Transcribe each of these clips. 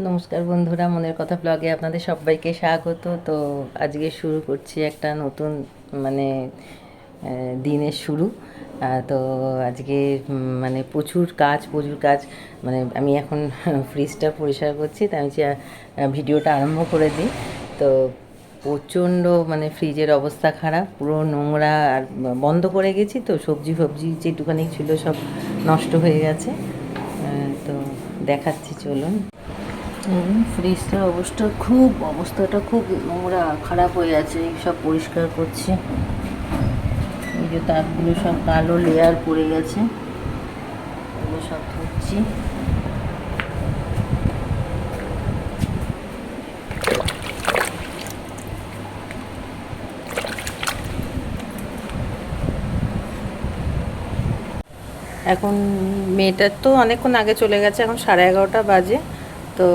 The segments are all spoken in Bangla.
নমস্কার বন্ধুরা, মনের কথা ব্লগে আপনাদের সবাইকে স্বাগত। তো আজকে শুরু করছি একটা নতুন মানে দিনের শুরু। তো আজকে মানে প্রচুর কাজ প্রচুর কাজ মানে আমি এখন ফ্রিজটা পরিষ্কার করছি, তাই আমি ভিডিওটা আরম্ভ করে দিই। তো প্রচণ্ড মানে ফ্রিজের অবস্থা খারাপ, পুরো নোংরা আর বন্ধ করে গেছি, তো সবজি ফবজি যেটুখানি ছিল সব নষ্ট হয়ে গেছে। তো দেখাচ্ছি, চলুন। ফ্রিজটার অবস্থা খুব, অবস্থাটা খুব নোংরা, খারাপ হয়ে আছে, সব পরিষ্কার করছি। এই যে তাকগুলো সব কালো লেয়ার পড়ে গেছে, এগুলো সব ধুচ্ছি। এখন মেয়েটার তো অনেকক্ষণ আগে চলে গেছে, এখন সাড়ে এগারোটা বাজে। তো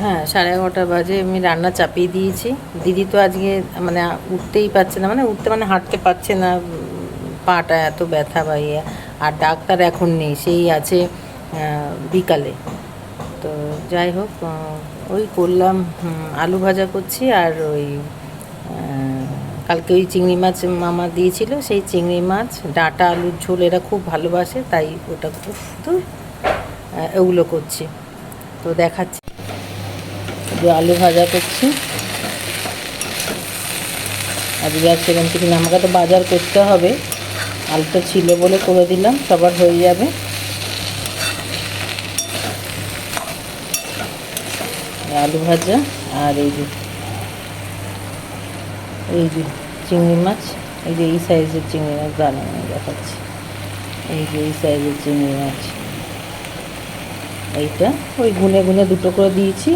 হ্যাঁ সাড়ে এগারোটা বাজে আমি রান্না চাপিয়ে দিয়েছি। দিদি তো আজকে মানে উঠতেই পারছে না মানে উঠতে মানে হাঁটতে পারছে না পাটা এত ব্যথা বা ইয়ে আর ডাক্তার এখন নেই, সেই আছে বিকালে। তো যাই হোক ওই করলাম আলু ভাজা করছি আর ওই কালকে ওই চিংড়ি মাছ মামা দিয়েছিল, সেই চিংড়ি মাছ, ডাঁটা আলুর ঝোল এরা খুব ভালোবাসে, তাই ওটা খুব ওগুলো করছি। তো দেখাচ্ছি। আলু ভাজা করছি। আজকে আর সেখান থেকে আমাকে তো বাজার করতে হবে। আলুটা ছিল বলে করে দিলাম, সবার হয়ে যাবে। আলু ভাজা আর এই যে এই যে চিংড়ি মাছ, এই যে এই সাইজের চিংড়ি মাছ দাঁড়ানো দেখাচ্ছি। এই যে এই সাইজের চিংড়ি মাছ। এইটা ওই গুনে গুনে দুটো করে দিয়েছি।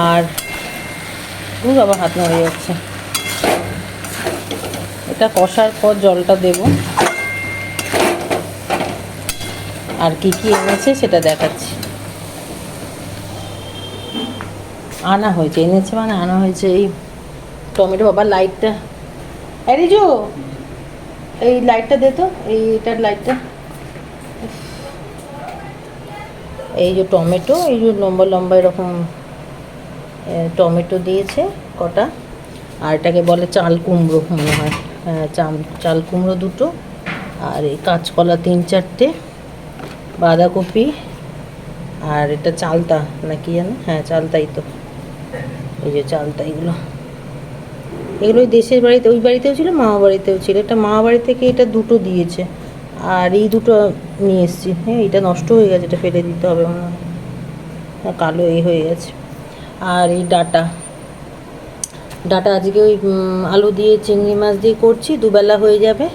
আর ও বাবা, হাত নড়ে যাচ্ছে। এটা কষার পর জলটা দেব। আর কি কি এনেছে সেটা দেখাচ্ছি। আনা হয়েছে, এনেছে মানে আনা হয়েছে এই টমেটো বাবা লাইটটা। এই লাইটটা দে তো, এইটার লাইটটা। এই যে টমেটো, এই যে লম্বা লম্বা এরকম টমেটো দিয়েছে কটা। আর এটাকে বলে চাল কুমড়ো মনে হয়। চাল চাল কুমড়ো দুটো। আর এই কাঁচকলা তিন চারটে, বাঁধাকপি, আর এটা চালতা না কি জানো? হ্যাঁ চালতাই তো। এই যে চালতা, এগুলো। এগুলো দেশের বাড়িতে, ওই বাড়িতেও ছিল মামা বাড়িতেও ছিল। এটা মামা বাড়ি থেকে এটা দুটো দিয়েছে। আর এই দুটো নিয়ে এসেছি। হ্যাঁ এটা নষ্ট হয়ে গেছে, এটা ফেলে দিতে হবে মনে হয়। কালো এই হয়ে গেছে। আর এই ডাটা। ডাটা আজকে ওই আলু দিয়ে, চিংড়ি মাছ দিয়ে করছি, দুবেলা হয়ে যাবে।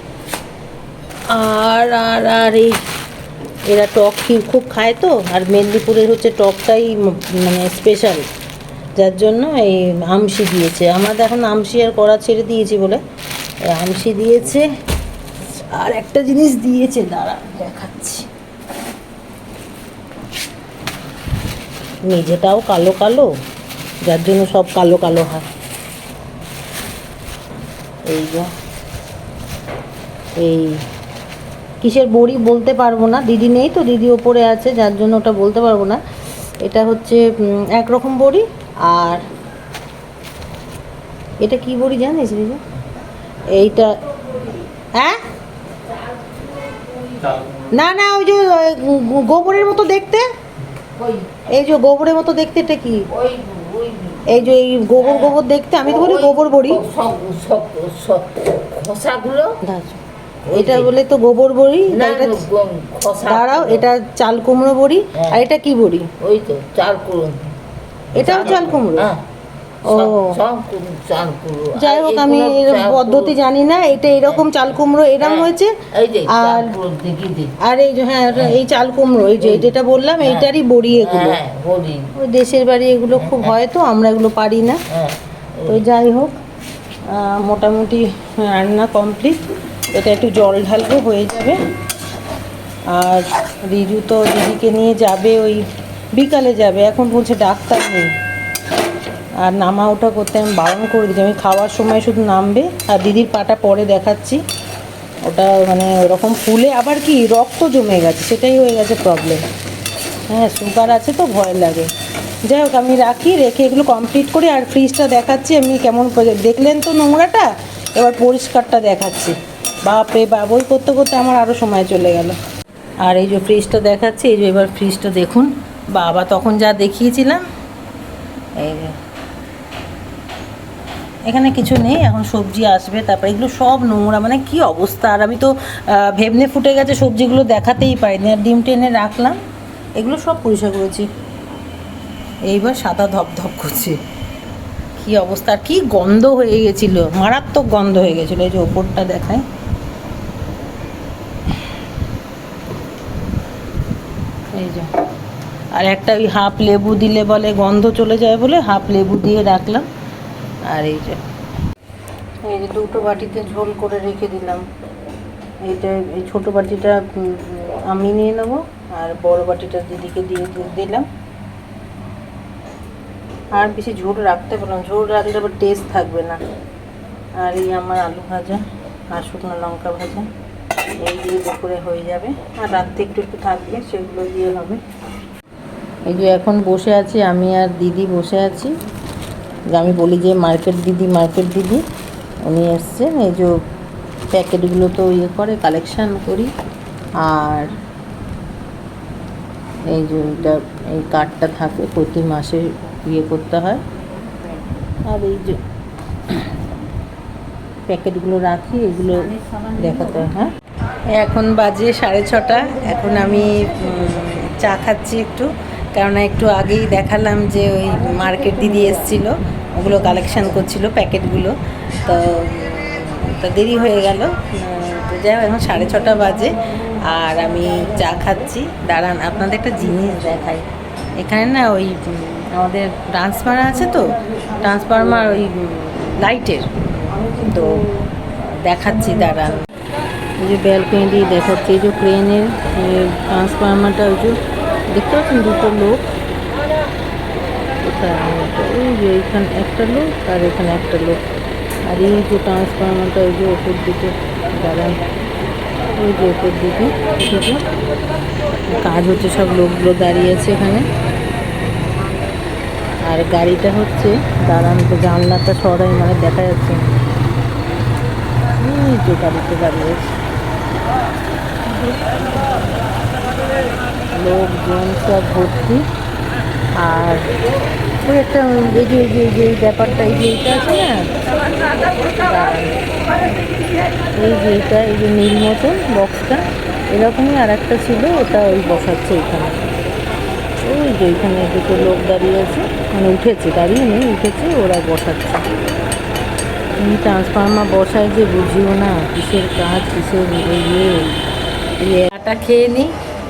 আর আর আর এই, এরা টক খুব খায় তো, আর মেদিনীপুরের হচ্ছে টকটাই মানে স্পেশাল যার জন্য এই আমসি দিয়েছে। আমাদের এখন আমসি আর করা ছেড়ে দিয়েছি বলে। আমসি দিয়েছে। আর একটা জিনিস দিয়েছে, দাঁড়া, দেখাচ্ছি। মেঝেটাও কালো কালো, যার জন্য সব কালো কালো হয়। এই যে, এই কিসের বড়ি বলতে পারব না, দিদি নেই তো, দিদি ওপরে আছে, যার জন্য ওটা বলতে পারব না। এটা হচ্ছে একরকম বড়ি, আর এটা কি বড়ি জানিস, দিদি? এইটা হ্যাঁ? না না ওই যে গোবরের মতো দেখতে? এই যে গোবরের মতো দেখতে এটা কি? এই যে এই গোবর গোবর দেখতে আমি তো বলি গোবর বড়ি। খোসাগুলো? এটা বলে তো গোবর বড়ি এটা দাঁড়াও এটা চাল কুমড়ো বড়ি হ্যাঁ। আর এটা কি বড়ি? ওই তো চাল কুমড়ো। এটাও চাল কুমড়ো? হ্যাঁ যাই হোক আমি পদ্ধতি জানি না এটা এরকম চাল কুমড়ো এরকম হ্যাঁ, হয়েছে আর আর এই যে হ্যাঁ এই চাল কুমড়ো এই যে। যেটা বললাম হ্যাঁ। এইটারই বড়ি এগুলো। হ্যাঁ ওই দেশের বাড়ি এগুলো খুব হয়। তো আমরা এগুলো পারি না। হ্যাঁ তো যাই হোক মোটামুটি রান্না কমপ্লিট। এটা একটু জল ঢালবো হয়ে যাবে। আর রিজু তো দিদিকে নিয়ে যাবে ওই বিকালে যাবে এখন বলছে ডাক্তার নেই। আর নামা ওঠা করতে আমি বারণ করে দিচ্ছি আমি খাওয়ার সময় শুধু নামবে আর দিদির পাটা পরে দেখাচ্ছি। ওটা মানে ওরকম ফুলে আবার কি রক্ত জমে গেছে, সেটাই হয়ে গেছে প্রবলেম হ্যাঁ সুগার আছে তো, ভয় লাগে। যাই হোক, আমি রাখি, রেখে এগুলো কমপ্লিট করি আর ফ্রিজটা দেখাচ্ছি। আমি কেমন দেখলেন তো নোংরাটা? এবার পরিষ্কারটা দেখাচ্ছি। বাপরে বাপ, ওই করতে করতে আমার আরও সময় চলে গেল। আর এই যে ফ্রিজটা দেখাচ্ছি, এই যে এবার ফ্রিজটা দেখুন। বাবা তখন যা দেখিয়েছিলাম, এই এখানে কিছু নেই, এখন সবজি আসবে, তারপরে এগুলো সব নোংরা মানে কি অবস্থা? আর আমি তো ভেবনে ফুটে গেছে, সবজিগুলো দেখাতেই পারিনি আর ডিম টেনে রাখলাম, এগুলো সব পরিষ্কার করেছি। এইবার সাদা ধপধপ করছে। কি অবস্থা? আর কি গন্ধ হয়ে গেছিল, মারাত্মক গন্ধ হয়ে গেছিল, এই যে ওপরটা দেখায় এই যে, আর একটা ওই হাফ লেবু দিলে বলে, গন্ধ চলে যায় বলে হাফ লেবু দিয়ে রাখলাম। আর এই যে এই যে দুটো বাটিতে ঝোল করে রেখে দিলাম। এইটা এই ছোটো বাটিটা আমি নিয়ে নেব আর বড় বাটিটা দিদিকে দিয়ে দিলাম। আর বেশি ঝোল রাখতে পারলাম ঝোল রাখলে আবার টেস্ট থাকবে না। আর এই আমার আলু ভাজা আর শুকনো লঙ্কা ভাজা, এই দিয়ে দুপুরে হয়ে যাবে। আর রাত্রে একটু একটু থাকবে, সেগুলো দিয়ে হবে। এই যে এখন বসে আছি, আমি আর দিদি বসে আছি। আমি বলি যে মার্কেট দিদি মার্কেট দিদি, উনি এসছেন। এই যে প্যাকেটগুলো তো ইয়ে করে, কালেকশান করি। আর এই যে এটা এই কার্ডটা থাকে, প্রতি মাসে ইয়ে করতে হয়। আর এই যে প্যাকেটগুলো রাখি, এগুলো দেখাতে হয় এখন বাজে সাড়ে ছটা। এখন আমি চা খাচ্ছি একটু। কেননা একটু আগেই দেখালাম যে ওই মার্কেট দিদি এসছিল, ওগুলো কালেকশন করছিল, প্যাকেটগুলো। তো তো দেরি হয়ে গেল। তো যাই এখন সাড়ে ছটা বাজে আর আমি চা খাচ্ছি। দাঁড়ান, আপনাদের একটা জিনিস দেখাই। এখানে না ওই, আমাদের ট্রান্সফার আছে তো ট্রান্সফার্মার ওই লাইটের তো দেখাচ্ছি, দাঁড়ান। এই যে ব্যালকনি দিয়ে দেখাচ্ছে এই যে ক্রেনের ট্রান্সফার্মারটা ওই যে দেখতে পাচ্ছেন দুটো লোক। ওই যে এখানে একটা লোক আর এখানে একটা লোক। আর এই যে ট্রান্সফার্মারটা ওই যে ওপর দিকে দাঁড়ান। ওই যে ওপর দিকে কাজ হচ্ছে সব লোকগুলো দাঁড়িয়ে আছে এখানে। আর গাড়িটা হচ্ছে, দাঁড়ান তো জানলাটা সরাই মানে দেখা যাচ্ছে। এই যে গাড়িতে দাঁড়িয়ে আছে। লোকজন সব ভর্তি। আর ওই একটা এই যে এই যে এই যে, এই ব্যাপারটা, এই যে, এইটা আছে না। এই যে, এইটা, এই যে নীল মতন বক্সটা এরকমই আর একটা ছিল, ওটা ওই বসাচ্ছে এখানে। ওই যে এখানে দুটো লোক দাঁড়িয়ে আছে। মানে উঠেছে, দাঁড়িয়ে নেই, উঠেছে, ওরা বসাচ্ছে। এই ট্রান্সফার্মার বসায় যে, বুঝিও না, কিসের কাজ, কিসের ইয়ে আটা খেয়ে নিই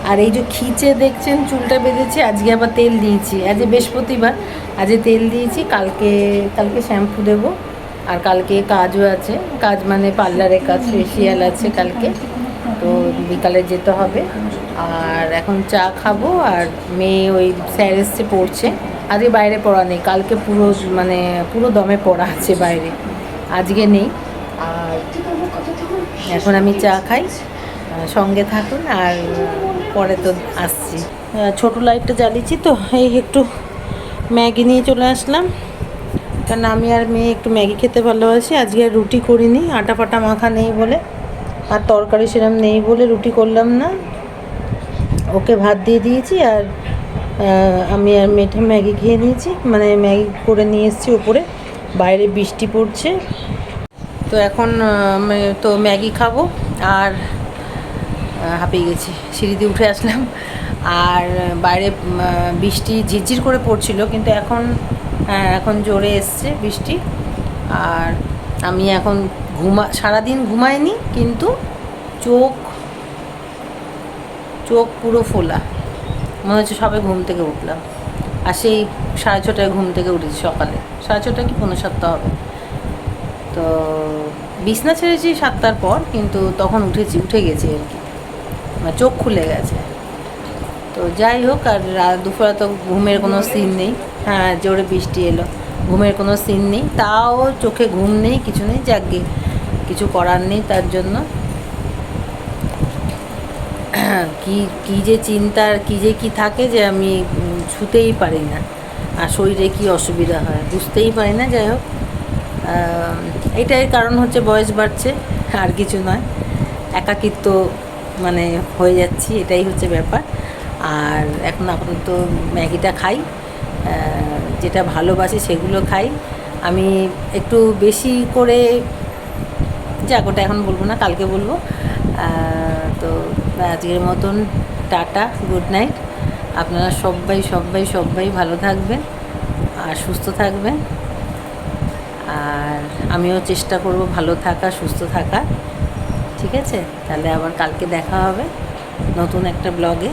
আর এই যে খিচে দেখছেন, চুলটা বেঁধেছি, আজকে আবার তেল দিয়েছি। আজ বৃহস্পতিবার, আজ তেল দিয়েছি, কালকে কালকে শ্যাম্পু দেব। আর কালকে কাজও আছে, কাজ মানে পার্লারে কাজ ফেসিয়াল আছে কালকে। তো বিকালে যেতে হবে। আর এখন চা খাব, আর মেয়ে ওই স্যার এসছে পড়ছে। আজকে বাইরে পড়া নেই, কালকে পুরো মানে পুরো দমে পড়া আছে বাইরে। আজকে নেই। আর এখন আমি চা খাই। সঙ্গে থাকুন, আর পরে তো আসছি। ছোটো লাইটটা জ্বালিয়েছি তো, এই একটু ম্যাগি নিয়ে চলে আসলাম। কারণ আমি আর মেয়ে একটু ম্যাগি খেতে ভালোবাসি, আজকে আর রুটি করিনি আটা ফাটা মাখা নেই বলে, আর তরকারি সেরকম নেই বলে রুটি করলাম না। ওকে ভাত দিয়ে দিয়েছি আর আমি আর মেয়েটা ম্যাগি খেয়ে নিয়েছি মানে ম্যাগি করে নিয়ে এসেছি ওপরে বাইরে বৃষ্টি পড়ছে। তো এখন তো ম্যাগি খাব, আর হাঁপিয়ে গেছি। সিঁড়ি দিয়ে উঠে আসলাম। আর বাইরে বৃষ্টি ঝিরঝির করে পড়ছিল, কিন্তু এখন হ্যাঁ এখন জোরে এসছে বৃষ্টি। আর আমি এখন ঘুমা, সারাদিন ঘুমাইনি, কিন্তু চোখ চোখ পুরো ফোলা। মনে হচ্ছে সবে ঘুম থেকে উঠলাম। আর সেই সাড়ে ছটায় ঘুম থেকে উঠেছি সকালে। সাড়ে ছটা কি পনেরো সাতটা হবে? তো, বিছনা ছেড়েছি সাতটার পর, কিন্তু তখন উঠেছি, উঠে গেছি আর কি। চোখ খুলে গেছে। তো যাই হোক, আর দুপুরে তো ঘুমের কোনো সিন নেই। হ্যাঁ জোরে বৃষ্টি এলো। ঘুমের কোনো সিন নেই। তাও চোখে ঘুম নেই, কিছু নেই। যাকগে, কিছু করার নেই তার জন্য। কি, কী যে চিন্তার, কী যে কী থাকে যে আমি ছুতেই পারি না। আর শরীরে কী অসুবিধা হয়, বুঝতেই পারি না, যাই হোক। এটাই কারণ হচ্ছে বয়স বাড়ছে, আর কিছু নয়। একাকিত্ব মানে হয়ে যাচ্ছি, এটাই হচ্ছে ব্যাপার। আর এখন আপাতত ম্যাগিটা খাই যেটা ভালোবাসি সেগুলো খাই। আমি একটু বেশি করে যাক, ওটা এখন বলব না, কালকে বলব। তো আজকের মতন টাটা, গুড নাইট। আপনারা সবাই সবাই সবাই ভালো থাকবেন আর সুস্থ থাকবেন। আর আমিও চেষ্টা করব ভালো থাকা, সুস্থ থাকা। ঠিক আছে? তাহলে আবার কালকে দেখা হবে নতুন একটা ব্লগে।